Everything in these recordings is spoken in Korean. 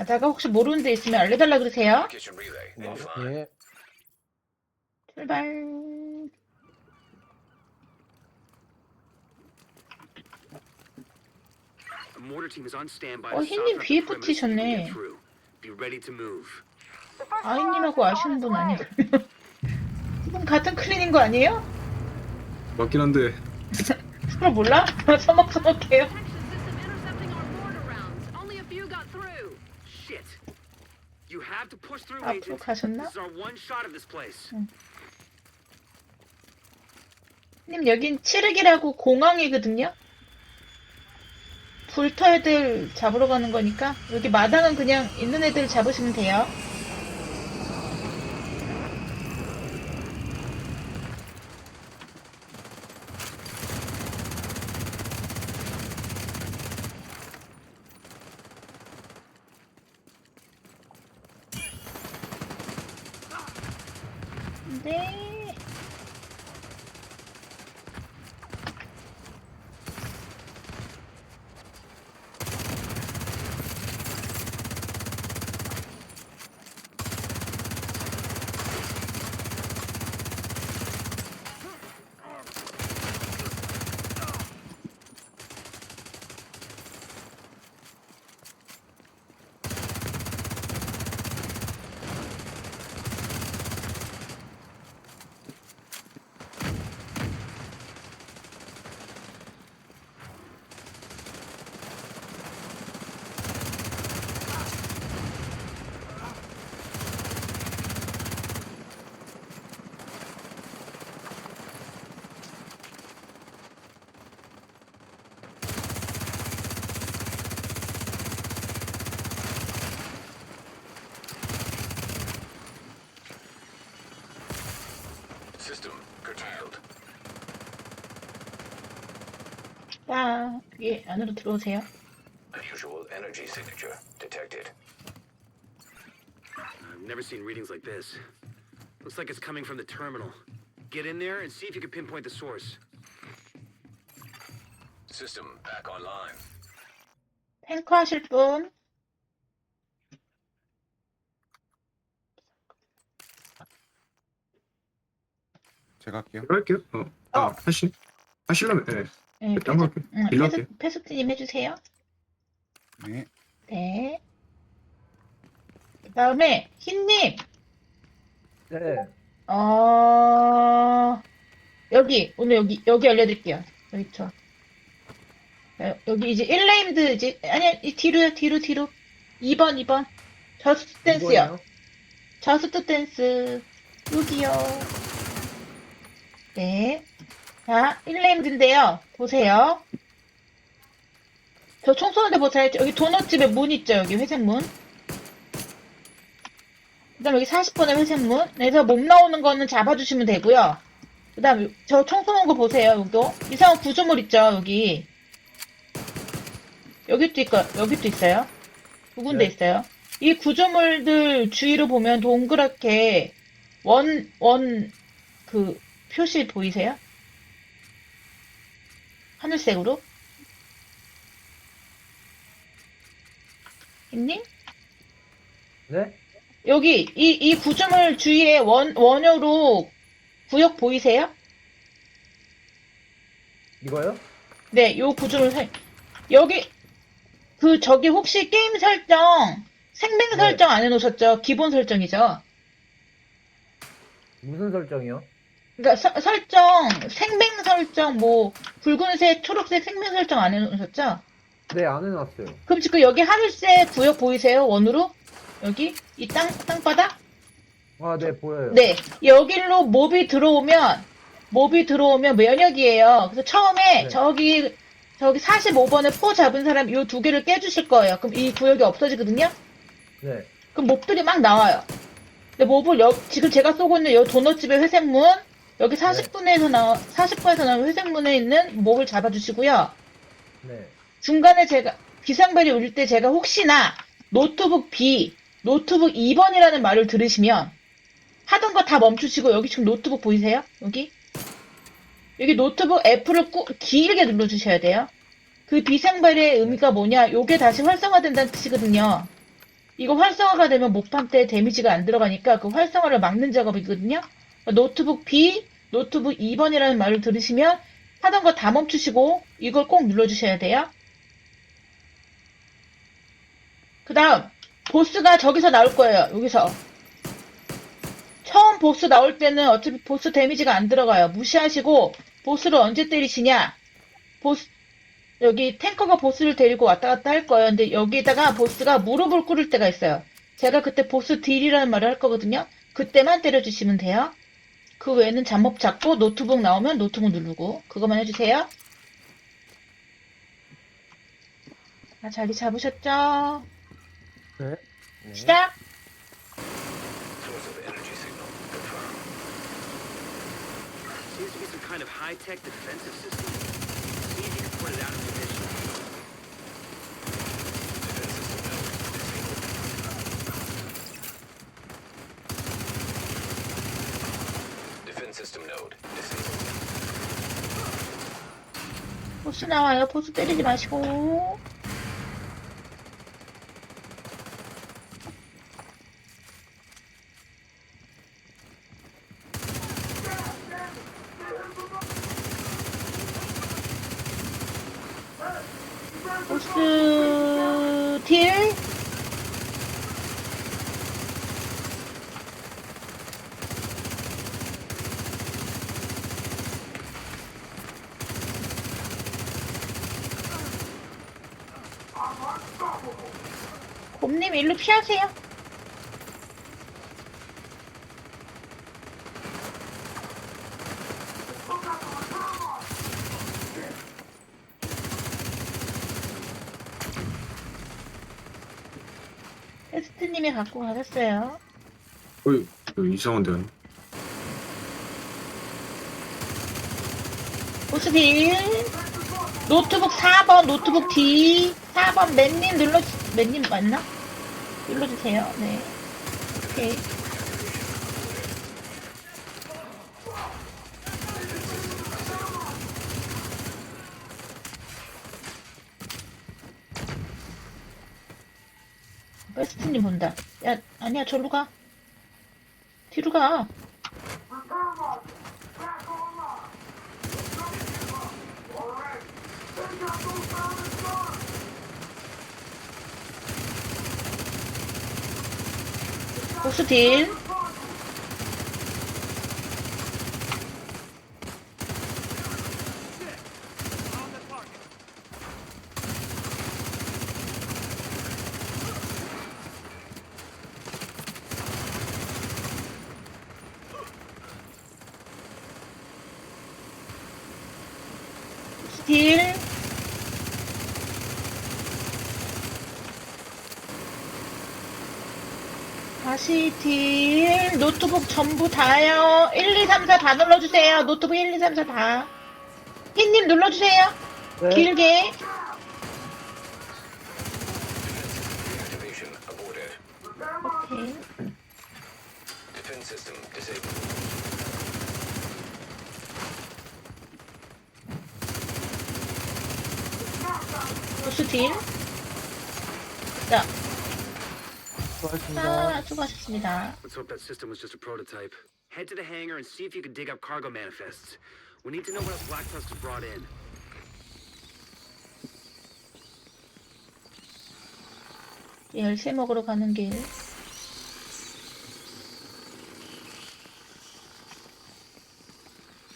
가다가 혹시 모르는 데 있으면 알려달라 그러세요. Kitchen relay. And 네. fine. 예. 출발. A mortar team is on standby. 어, to 흰님 soften up 뒤에 the perimeter so you can 붙이셨네. get through. Be ready to move. 아이님하고 아시는 분 아니에요? 두분 같은 클린인 거 아니에요? 맞긴 한데 서로 몰라? 서먹서먹해요. Detection system intercepting our mortar rounds. Only a few got through. Shit. You have to push through, 앞으로. 가셨나? This place. 님 여긴 칠흑이라고 공항이거든요. 불터 애들 잡으러 가는 거니까 여기 마당은 그냥 있는 애들 잡으시면 돼요. 네. System curtailed. 자, 여기 안으로 들어오세요. Unusual energy signature detected. I've never seen readings like this. Looks like it's coming from the terminal. Get in there and see if you can pinpoint the source. System back online. 탱커 하실 분? 제가 할게요. 할게요. 어. 아, 어. 하시 하시려면 예. 네, 일단 한번 할게요. 응, 페스, 할게요. 페스트님 해주세요. 네. 네. 그 다음에, 흰님, 네. 어, 여기, 오늘 여기, 여기 알려드릴게요. 여기 저. 어, 여기 이제 1레임드, 이제, 아니, 이 뒤로요, 뒤로, 뒤로. 2번, 2번. 저스트 댄스요. 저스트 댄스. 여기요. 네. 자, 1레임드인데요. 보세요. 저 총 쏘는데 보세요. 여기 도넛집에 문 있죠? 여기 회색 문. 그 다음 여기 40번의 회색 문. 그래서 몸 나오는 거는 잡아주시면 되고요. 그 다음 저 총 쏘는 거 보세요. 여기도. 이상한 구조물 있죠? 여기. 여기도 있고, 여기도 있어요. 두 군데 있어요. 이 구조물들 주위로 보면 동그랗게 원, 원, 그, 표시 보이세요? 하늘색으로? 있니? 네? 여기, 이, 이 구조물 주위에 원, 원효로 구역 보이세요? 이거요? 네, 요 구조물 살, 여기, 그, 저기 혹시 게임 설정, 생명 네. 설정 안 해놓으셨죠? 기본 설정이죠? 무슨 설정이요? 그러니까 서- 설정, 생명 설정, 뭐, 붉은색, 초록색 생명 설정 안 해놓으셨죠? 네, 안 해놨어요. 그럼 지금 여기 하늘색 구역 보이세요? 원으로? 여기? 이 땅, 땅바닥? 아, 네, 보여요. 네. 여기로 몹이 들어오면, 몹이 들어오면 면역이에요. 그래서 처음에 네. 저기, 저기 45번에 포 잡은 사람 요두 개를 깨주실 거예요. 그럼 이 구역이 없어지거든요? 네. 그럼 몹들이 막 나와요. 근데 몹을 여, 지금 제가 쏘고 있는 요 도넛집의 회색 문, 여기 40분에서 나, 40분에서 나온 회색 문에 있는 몹을 잡아주시고요. 네. 중간에 제가 비상벨이 울릴 때 제가 혹시나 노트북 B, 노트북 2번이라는 말을 들으시면 하던 거 다 멈추시고 여기 지금 노트북 보이세요? 여기? 여기 노트북 F를 꾹 길게 눌러주셔야 돼요. 그 비상벨의 의미가 뭐냐? 요게 다시 활성화된다는 뜻이거든요. 이거 활성화가 되면 목판 때 데미지가 안 들어가니까 그 활성화를 막는 작업이거든요. 노트북 B, 노트북 2번이라는 말을 들으시면 하던 거 다 멈추시고 이걸 꼭 눌러주셔야 돼요. 그 다음 보스가 저기서 나올 거예요. 여기서. 처음 보스 나올 때는 어차피 보스 데미지가 안 들어가요. 무시하시고 보스를 언제 때리시냐? 보스 여기 탱커가 보스를 데리고 왔다 갔다 할 거예요. 근데 여기다가 보스가 무릎을 꿇을 때가 있어요. 제가 그때 보스 딜이라는 말을 할 거거든요. 그때만 때려주시면 돼요. 그 외에는 잠업 잡고 노트북 나오면 노트북 누르고 그것만 해주세요. 자, 자리 잡으셨죠? 네. 네. 시작! Source of energy signal confirmed. Seems to be some kind of high-tech defensive system. See if you can put it out of commission. Defense system node disabled. Defense system node disabled. 보스 나와요. 보스 때리지 마시고. 보스 딜. 곰 님 일로 피하세요. 테스트님이 갖고 가셨어요. 어이 이거 이상한데 보스빌 노트북 4번 노트북 D 4번 맨님 눌러 맨님 맞나? 눌러주세요. 네. 오케이. 베스트님 본다. 야, 아니야, 절로 가. 뒤로 가. 보스 딜. 보스 딜. 다시 딜 노트북 전부 다요 1, 2, 3, 4 다 눌러주세요 노트북 1, 2, 3, 4 다. 흰님 눌러주세요 네. 길게. 오케이. 보스 딜 자, 수고하셨습니다. 아, 수고하셨습니다 Let's hope that system was just a prototype. Head to the hangar and see if you can dig up cargo manifests. We need to know what else Black Tusk has brought in. 열쇠 먹으러 가는 길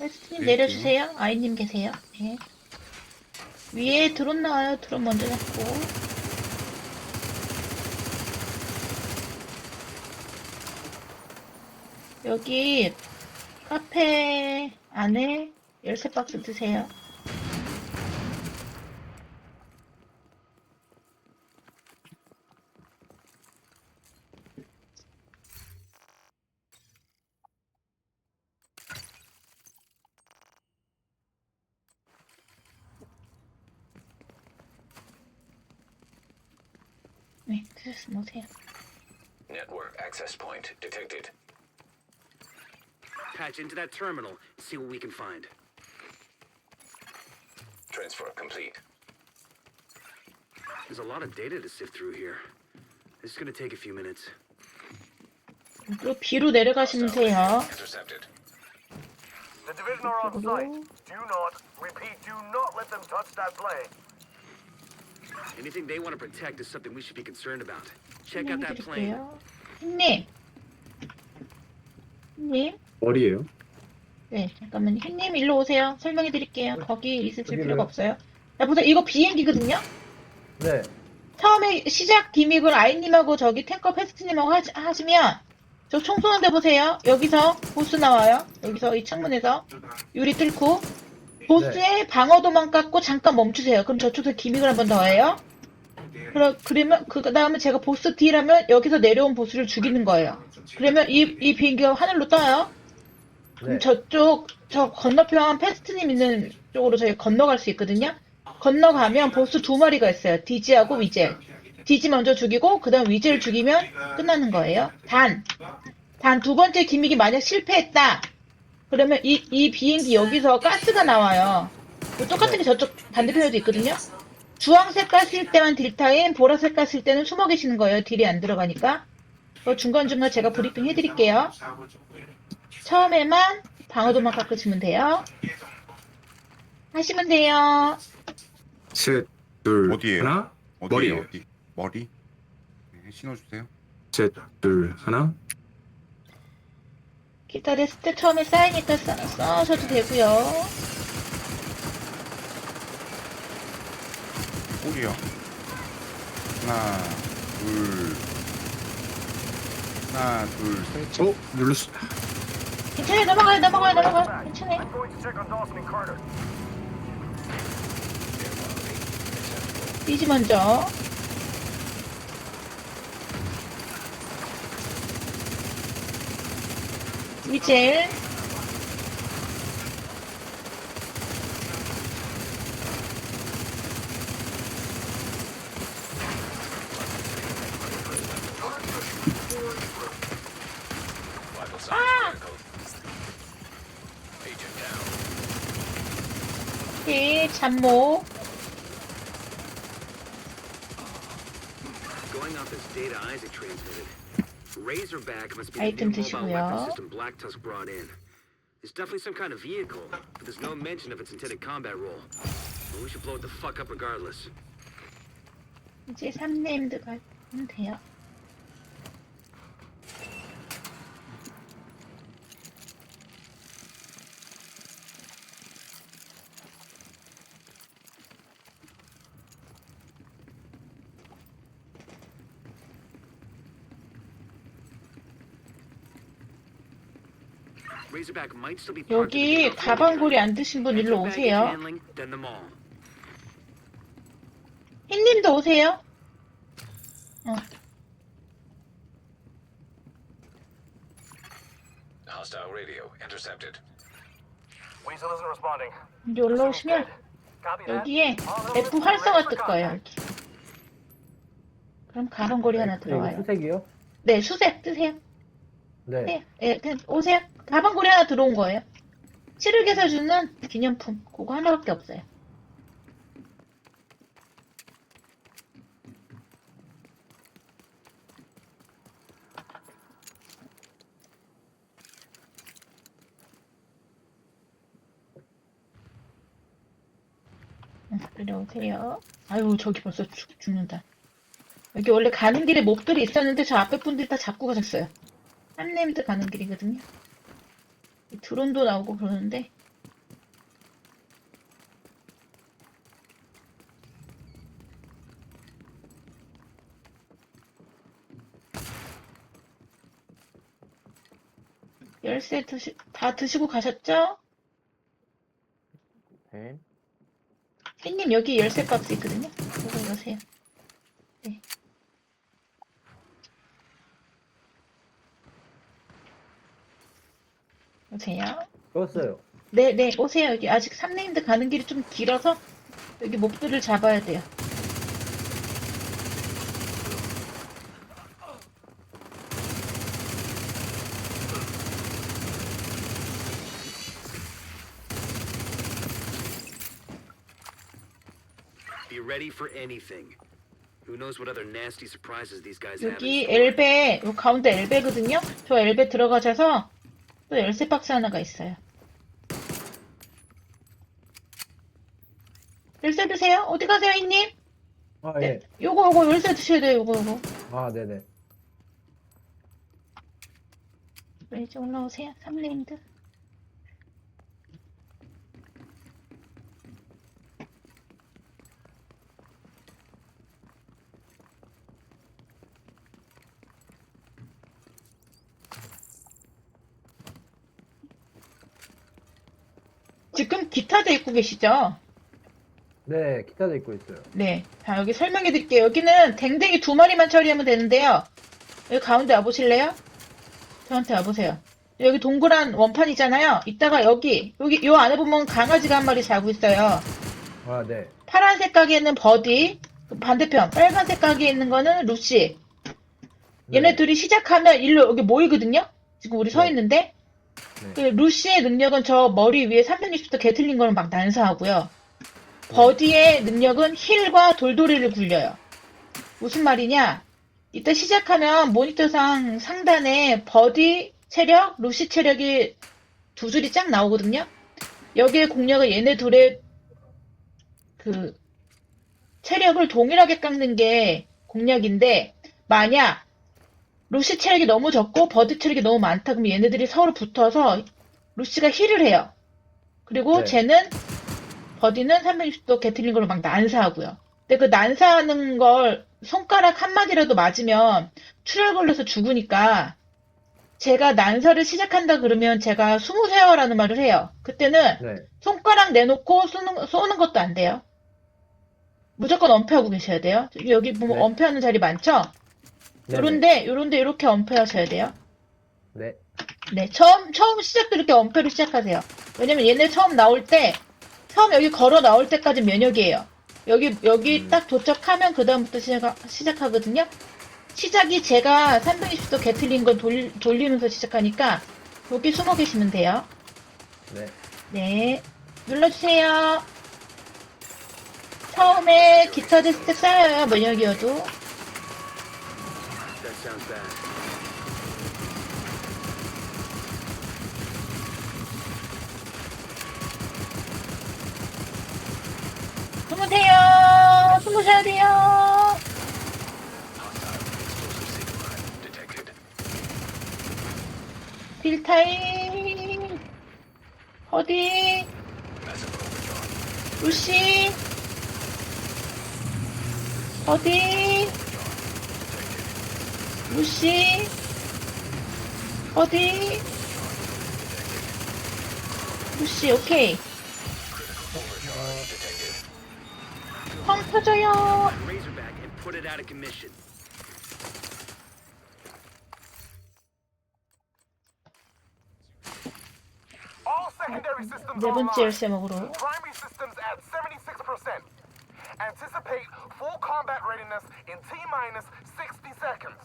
네, 내려주세요 아이님 계세요 네. 위에 드론 나와요 드론 먼저 잡고 여기 카페 안에 열쇠 박스 드세요 into that terminal and see what we can find. Transfer complete. There's a lot of data to sift through here. This is gonna take a few minutes. 또 B로 내려가시면 돼요. Intercepted. The division are on site. Do not, repeat, do not let them touch that plane. Anything they want to protect is something we should be concerned about. Check out that plane. 해드릴게요. 흰님. 흰님. 머리예요? 네, 잠깐만요. 흰님 일로 오세요. 설명해 드릴게요. 거기 있으실 여기 필요가? 없어요. 자, 보세요. 이거 비행기거든요? 네. 처음에 시작 기믹을 아이님하고 저기 탱커 패스트님하고 하시, 하시면 저 총 쏘는데 보세요. 여기서 보스 나와요. 여기서 이 창문에서 유리 뚫고 보스의 방어도만 깎고 잠깐 멈추세요. 그럼 저쪽에서 기믹을 한 번 더 해요. 그러, 그러면 그 다음에 제가 보스 딜하면 여기서 내려온 보스를 죽이는 거예요. 그러면 이, 이 비행기가 하늘로 떠요. 그럼 네. 저쪽 저 건너편 패스트님 있는 쪽으로 저희 건너갈 수 있거든요. 건너가면 보스 두 마리가 있어요. 디지하고 위젤. 디지 먼저 죽이고 그다음 위젤 죽이면 끝나는 거예요. 단, 단 두 번째 기믹이 만약 실패했다. 그러면 이, 이 비행기 여기서 가스가 나와요. 그 똑같은 게 저쪽 반대편에도 있거든요. 주황색 가스일 때만 딜타임, 보라색 가스일 때는 숨어 계시는 거예요. 딜이 안 들어가니까. 그 중간중간 제가 브리핑 해드릴게요. 처음에만 방어도만 깎으시면 돼요. 하시면 돼요. 셋, 둘, 어디예요? 하나? 머리예요. 어디? 머리? 네, 신어주세요. 셋, 둘, 하나. 기다렸을 때 처음에 쌓이니까 써, 써셔도 되고요. 꼬리요. 하나, 둘. 하나, 둘, 셋. 어? 눌렀어. 괜찮아요. 넘어가요. 넘어가요. 넘어가요. 괜찮아요. 띠지 먼저. 위젤. 띠, 잠모. Going off this data Isaac transmitted. Razorback must be 아이템 the new mobile 드시고요. weapon system Black Tusk brought in. It's definitely some kind of vehicle, but there's no mention of its intended combat role. But we should blow it the fuck up regardless. 이제 3네임드 가면 돼요. 여기 가방고리 안 드신 분 일로 오세요. 흰님도 오세요. 어, Hostile radio intercepted. Weasel isn't responding. 이제 올라오시면. 여기에 F 활성화 뜰 거예요. 여기. 그럼 가방고리 하나 들어와요. 수색이요? 네, 수색 뜨세요. 네. 네, 네, 그냥 오세요. 가방고리 하나 들어온 거예요. 칠흑에서 주는 기념품. 그거 하나밖에 없어요. 응, 이리 오세요. 아유, 저기 벌써 죽, 죽는다. 여기 원래 가는 길에 몹들이 있었는데 저 앞에 분들이 다 잡고 가셨어요. 한네임드 가는 길이거든요. 이 드론도 나오고 그러는데 열쇠 드시, 다 드시고 가셨죠? 네. 햇님 여기 열쇠 박스 있거든요. 이거 여세요. 오세요. 떴어요. 네, 네, 오세요. 여기 아직 3레인드 가는 길이 좀 길어서 여기 몹들을 잡아야 돼요. Be ready for anything. Who knows what other nasty surprises these guys have. in 여기 store. 엘베, 요 가운데 엘베거든요? 저 엘베 들어가셔서 또 열쇠 박스 하나가 있어요. 열쇠 드세요? 어디 가세요, 이님? 아, 네. 예. 요거, 요거 열쇠 드셔야 돼요, 요거, 요거. 아, 네네. 네, 이제 올라오세요, 삼레인드. 지금 기타도 입고 계시죠? 네, 기타도 입고 있어요. 네. 자, 여기 설명해 드릴게요. 여기는 댕댕이 두 마리만 처리하면 되는데요. 여기 가운데 와보실래요? 저한테 와보세요. 여기 동그란 원판이잖아요. 이따가 여기, 여기, 요 안에 보면 강아지가 한 마리 자고 있어요. 아, 네. 파란색 가게에는 버디, 그 반대편, 빨간색 가게에 있는 거는 루시. 네. 얘네 둘이 시작하면 일로 여기 모이거든요? 지금 우리 서 네. 있는데. 네. 그 루시의 능력은 저 머리 위에 360도 게틀린 거는 막 난사하고요. 버디의 능력은 힐과 돌돌이를 굴려요. 무슨 말이냐? 이따 시작하면 모니터상 상단에 버디 체력, 루시 체력이 두 줄이 쫙 나오거든요. 여기에 공략을 얘네 둘의 그 체력을 동일하게 깎는 게 공략인데 만약 루시 체력이 너무 적고 버디 체력이 너무 많다 그러면 얘네들이 서로 붙어서 루시가 힐을 해요. 그리고 네. 쟤는 버디는 360도 게틀린 걸로 막 난사하고요. 근데 그 난사하는 걸 손가락 한 마디라도 맞으면 출혈 걸려서 죽으니까 제가 난사를 시작한다 그러면 제가 숨으세요라는 말을 해요. 그때는 네. 손가락 내놓고 쏘는, 쏘는 것도 안 돼요. 무조건 엄폐하고 계셔야 돼요. 여기 보면 네. 엄폐하는 자리 많죠? 요런데, 요런데 이렇게 엄폐하셔야 돼요. 네. 네, 처음, 처음 시작도 이렇게 엄폐로 시작하세요. 왜냐면 얘네 처음 나올 때, 처음 여기 걸어 나올 때까지 면역이에요. 여기, 여기 음. 딱 도착하면 그다음부터 시작, 시작하거든요. 시작이 제가 360도 게틀린 건 돌, 돌리면서 시작하니까, 여기 숨어 계시면 돼요. 네. 네, 눌러주세요. 처음에 기타 때 쌓여요, 면역이어도. Sounds bad. 숨으세요. 숨으셔야 돼요. 딜타임. 어디? 루시. 어디? 루시. 어디? 루시, 오케이. 펑 터져요. Razorback and put it out of commission. All secondary systems 네 번째 online. 열쇠 먹으러. Primary systems at 76%. Anticipate full combat readiness in T minus 60 seconds.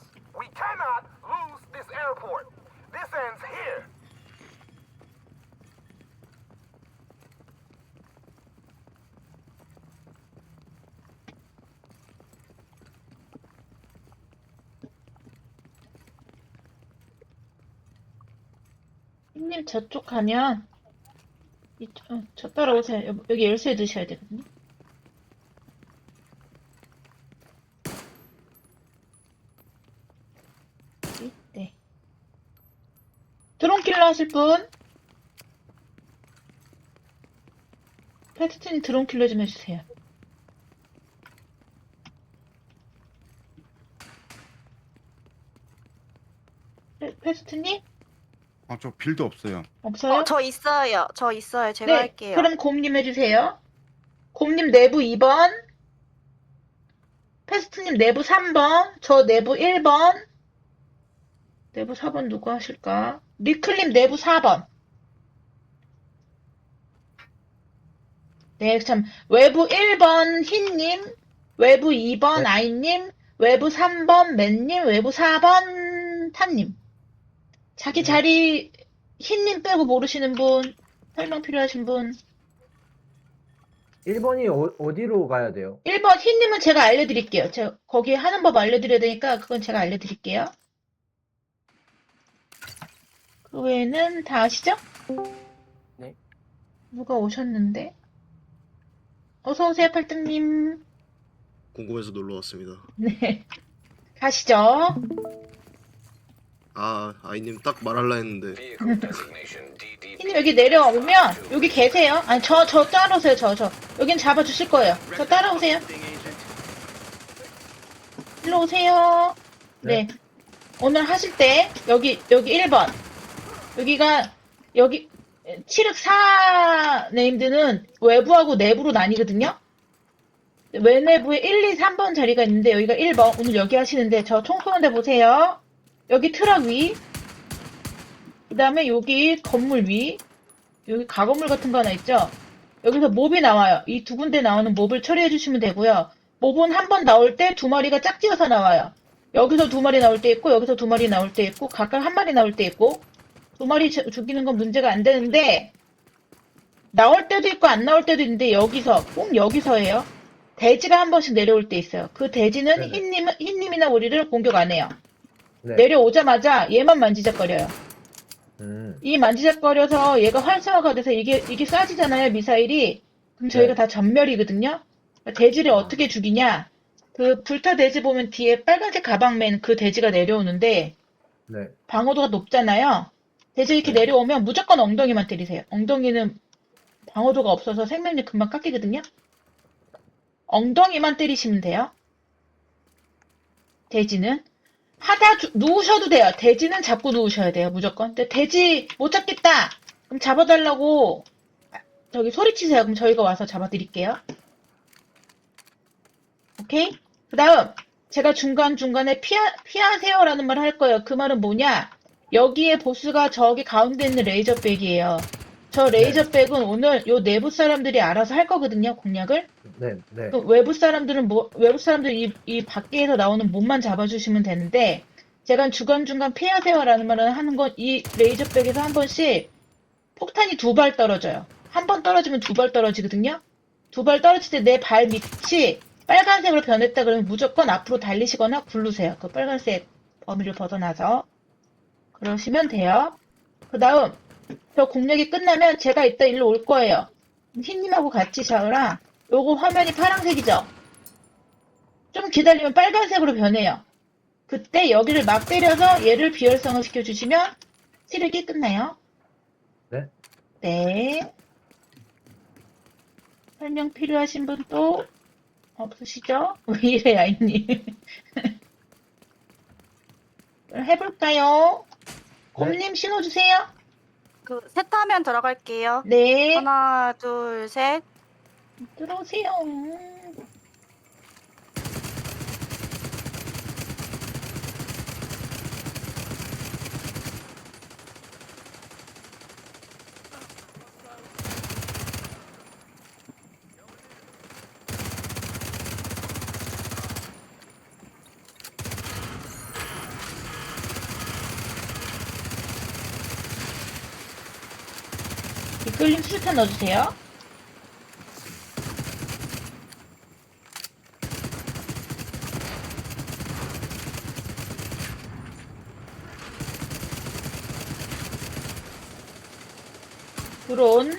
저쪽 가면 이쪽, 어, 저 따라오세요. 여- 여기 열쇠 드셔야 되거든요. 네. 드론킬러 하실 분? 패스트님 드론킬러 좀 해주세요. 패- 패스트님? 아, 저 빌드 없어요. 없어요? 어, 저 있어요. 저 있어요. 제가 네, 할게요. 그럼 곰님 해주세요. 곰님 내부 2번, 패스트님 내부 3번, 저 내부 1번, 내부 4번 누구 하실까? 리클님 내부 4번. 네, 참, 외부 1번 흰님, 외부 2번 네. 아이님, 외부 3번 맨님, 외부 4번 탄님. 자기 자리 흰님 빼고 모르시는 분, 설명 필요하신 분. 1번이 어, 어디로 가야 돼요? 1번 흰님은 제가 알려드릴게요. 제가 거기 하는 법 알려드려야 되니까 그건 제가 알려드릴게요. 그 외에는 다 아시죠? 네. 누가 오셨는데? 어서오세요, 팔등님. 궁금해서 놀러 왔습니다. 네. 가시죠. 아, 아이님 딱 말할라 했는데. 흰님 여기 내려오면 여기 계세요. 아니, 저, 저 따라오세요, 저, 저. 여긴 잡아 주실 거예요. 저 따라오세요. 일로 오세요. 네. 오늘 하실 때, 여기, 여기 1번. 여기가, 여기, 7흑 4 네임드는 외부하고 내부로 나뉘거든요? 외내부에 1, 2, 3번 자리가 있는데, 여기가 1번. 오늘 여기 하시는데, 저 총 쏘는 데 보세요. 여기 트럭 위. 그 다음에 여기 건물 위. 여기 가건물 같은 거 하나 있죠? 여기서 몹이 나와요. 이 두 군데 나오는 몹을 처리해 주시면 되고요. 몹은 한 번 나올 때 두 마리가 짝지어서 나와요. 여기서 두 마리 나올 때 있고, 여기서 두 마리 나올 때 있고, 각각 한 마리 나올 때 있고, 두 마리 주- 죽이는 건 문제가 안 되는데, 나올 때도 있고, 안 나올 때도 있는데, 여기서, 꼭 여기서예요. 돼지가 한 번씩 내려올 때 있어요. 그 돼지는. 흰님, 흰님이나 우리를 공격 안 해요. 네. 내려오자마자 얘만 만지작거려요. 음, 이 만지작거려서 얘가 활성화가 돼서 이게, 이게 쏴지잖아요, 미사일이. 그럼 저희가 네. 다 전멸이거든요? 돼지를 어떻게 죽이냐? 그 불타 돼지 보면 뒤에 빨간색 가방 맨 그 돼지가 내려오는데 네. 방어도가 높잖아요. 돼지 이렇게 내려오면 무조건 엉덩이만 때리세요. 엉덩이는 방어도가 없어서 생명력 금방 깎이거든요? 엉덩이만 때리시면 돼요. 돼지는. 하다 주- 누우셔도 돼요. 돼지는 잡고 누우셔야 돼요. 무조건. 근데 돼지 못 잡겠다. 그럼 잡아달라고 저기 소리치세요. 그럼 저희가 와서 잡아드릴게요. 오케이? 그 다음 제가 중간중간에 피하, 피하세요라는 말 할 거예요. 그 말은 뭐냐? 여기에 보스가 저기 가운데 있는 레이저 백이에요. 저 레이저백은 오늘 요 내부 사람들이 알아서 할 거거든요. 공략을. 네, 네. 그 외부 사람들은 뭐, 외부 사람들 이, 이 밖에서 나오는 몸만 잡아주시면 되는데, 제가 중간중간 피하세요라는 말을 하는 건 이 레이저백에서 한 번씩 폭탄이 두 발 떨어져요. 한 번 떨어지면 두 발 떨어지거든요? 두 발 떨어질 때 내 발 밑이 빨간색으로 변했다 그러면 무조건 앞으로 달리시거나 굴르세요. 그 빨간색 범위를 벗어나서. 그러시면 돼요. 그 다음, 저 공략이 끝나면 제가 이따 일로 올 거예요. 흰님하고 같이 자으라 요거 화면이 파란색이죠? 좀 기다리면 빨간색으로 변해요. 그때 여기를 막 때려서 얘를 비열성을 시켜주시면 치르기 끝나요. 네. 네. 설명 필요하신 분 또 없으시죠? 왜 이래, 아이님. 해볼까요? 곰님 신호 주세요. 그 셋하면 들어갈게요. 네. 하나, 둘, 셋. 들어오세요. 수류탄 넣어주세요. 드론.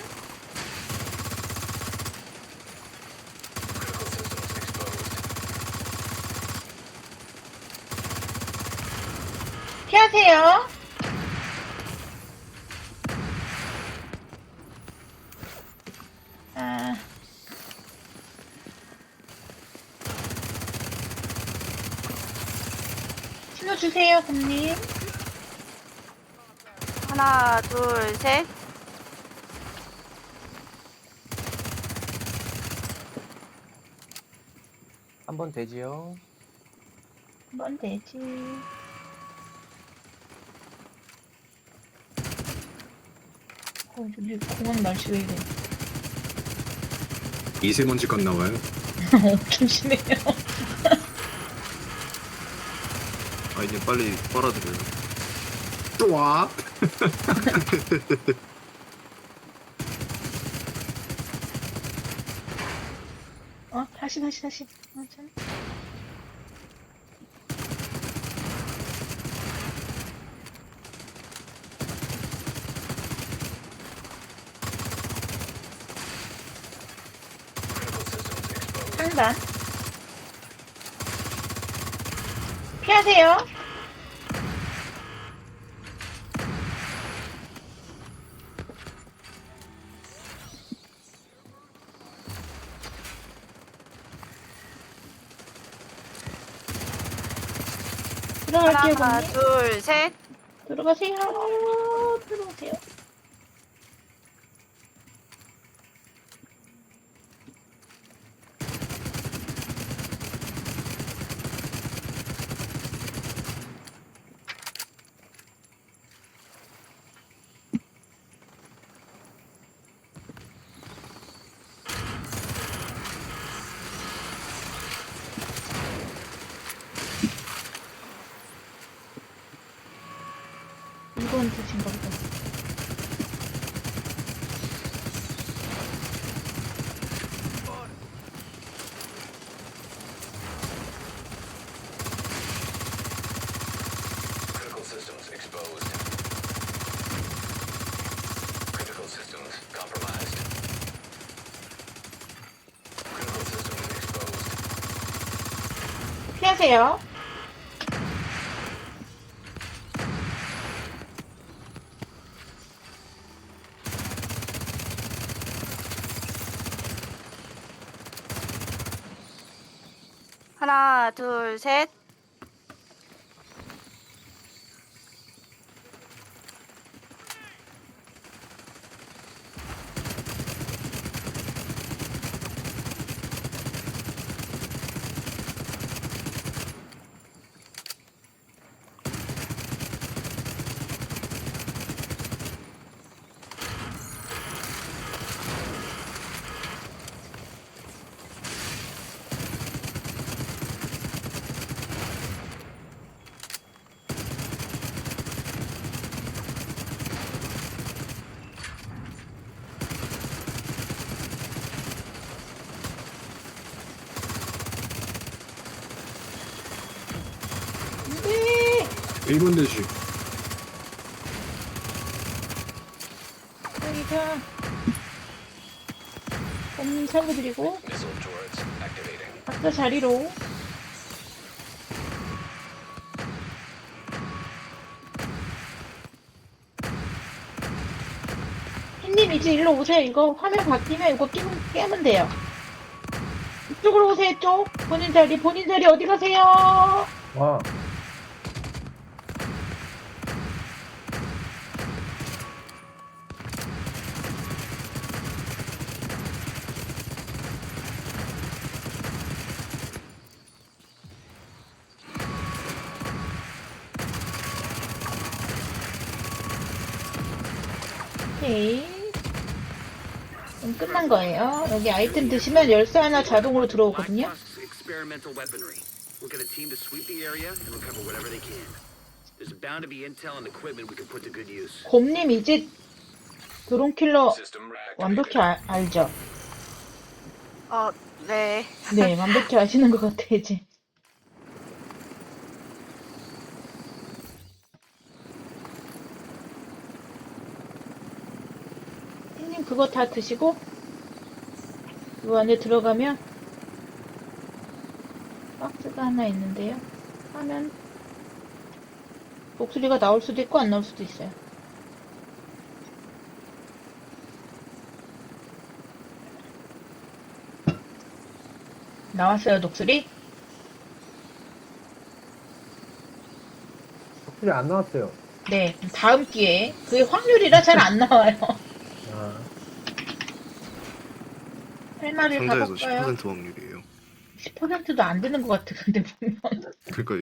피하세요. 아. 신호 주세요, 곰님. 하나, 둘, 셋. 한 번 되지요. 한번 되지. 어, 저기 공항 날씨 왜 이래? 미세먼지가 나와요. 엄청 심해요. 아이님 빨리 빨아들여요. 또 와. 다시, 다시, 다시. 상단. 피하세요. 하나. 둘, 셋. 들어가세요. 이건 드신 거죠? Critical systems exposed. Critical systems compromised. Critical systems exposed. 피하세요. 하나, 둘, 셋. 네. 1번 대시. 여기가 범님 살려드리고 Missile turrets activating. 각자 자리로 햇님 이제 일로 오세요 이거 화면 바뀌면 이거 끼면, 깨면 돼요 이쪽으로 오세요 이쪽 본인 자리 본인 자리 어디 가세요 와. 거예요 여기 아이템 드시면 열쇠 하나 자동으로 들어오거든요 High cost experimental weaponry. We'll get a team to sweep the area and recover whatever they can. There's bound to be intel and equipment we can put to good use. 곰님 이제 드론 킬러 System 완벽히. 아- 알죠? 어, 네. 네, 완벽히 아시는 것 같아, 이제. 형님, 그거 다 드시고, 이 안에 들어가면, 박스가 하나 있는데요. 하면, 목소리가 나올 수도 있고, 안 나올 수도 있어요. 나왔어요, 녹슬이? 확실히 안 나왔어요. 네, 다음 기회에. 그게 확률이라 잘 안 나와요. 아, 할 말을 상자에서 가볼까요? 10% 확률이에요. 10%도 안 되는 것 같아, 근데 보면. 그러니까